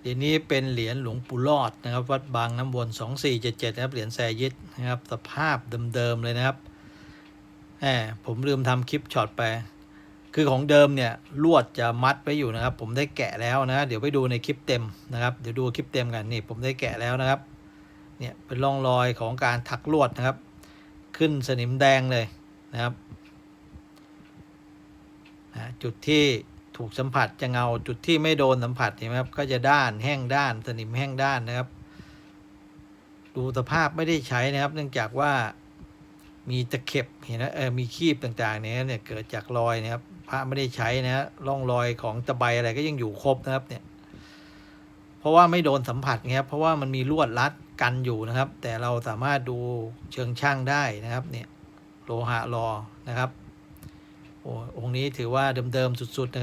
เหรียญนี้เป็นเหรียญหลวงปู่รอดนะครับ วัดบางน้ำวน2477นะครับเหรียญแซยิดนะครับ สภาพเดิมๆเลยนะครับแหมผมลืมทำคลิปช็อตไป คือของเดิมเนี่ยลวดจะมัดไว้อยู่นะครับ ผมได้แกะแล้วนะเดี๋ยวไปดูในคลิปเต็มนะครับเดี๋ยวดูคลิปเต็มกันนี่ผมได้แกะแล้วนะครับเนี่ยเป็นร่องรอยของการถักลวดนะครับ ขึ้นสนิมแดงเลยนะครับจุดที่ ถูกสัมผัสจะเงาจุดที่ไม่โดนสัมผัสเห็นไหมครับก็จะด้านแห้งด้านสนิมแห้งด้านนะครับ ดูสภาพไม่ได้ใช้นะครับ เนื่องจากว่ามีตะเข็บเห็นนะเออมีคีบต่างๆเนี่ยเนี่ยเกิดจากรอยนะครับพระไม่ได้ใช้นะฮะร่องรอยของตะไบอะไรก็ยังอยู่ครบนะครับเนี่ย เพราะว่าไม่โดนสัมผัสไงครับเพราะว่ามันมีลวดรัดกันอยู่นะครับ แต่เราสามารถดูเชิงช่างได้นะครับ เนี่ย โลหะรอนะครับโอ้องค์นี้ถือว่าเดิมๆสุดๆนะครับ